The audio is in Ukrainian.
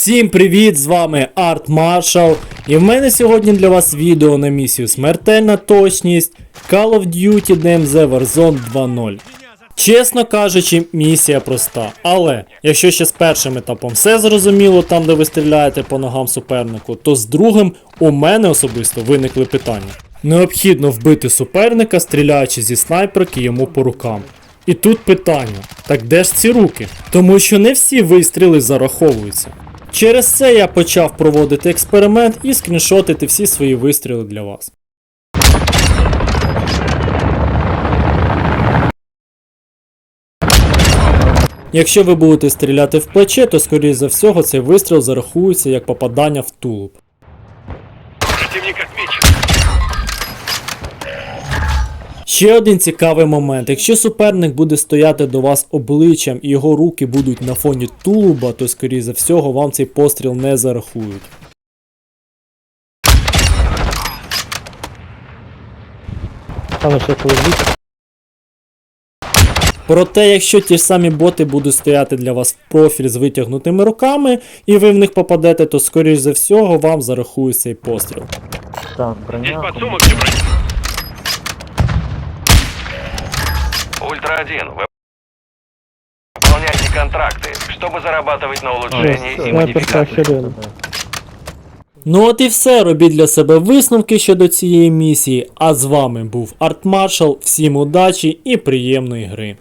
Всім привіт! З вами Арт Маршал. І в мене сьогодні для вас відео на місію Смертельна точність Call of Duty DMZ Warzone 2.0. Чесно кажучи, місія проста. Але якщо ще з першим етапом все зрозуміло, там де ви стріляєте по ногам супернику, то з другим у мене особисто виникли питання. Необхідно вбити суперника, стріляючи зі снайперки йому по рукам. І тут питання: так де ж ці руки? Тому що не всі вистріли зараховуються. Через це я почав проводити експеримент і скріншотити всі свої вистріли для вас. Якщо ви будете стріляти в плече, то скоріш за всього цей вистріл зарахується як попадання в тулуб. Ще один цікавий момент. Якщо суперник буде стояти до вас обличчям і його руки будуть на фоні тулуба, то скоріш за всього вам цей постріл не зарахують. Там ще. Проте, якщо ті ж самі боти будуть стояти для вас в профіль з витягнутими руками, і ви в них попадете, то скоріш за всього вам зарахують цей постріл. Так, броня. подсумок для брони. Ультра-1, вы выполняйте контракты, чтобы зарабатывать на улучшении и Снайперка модификации. херен. Ну от і все, робіть для себе висновки щодо цієї місії. А з вами був Арт Маршал. Всім удачі і приємної гри.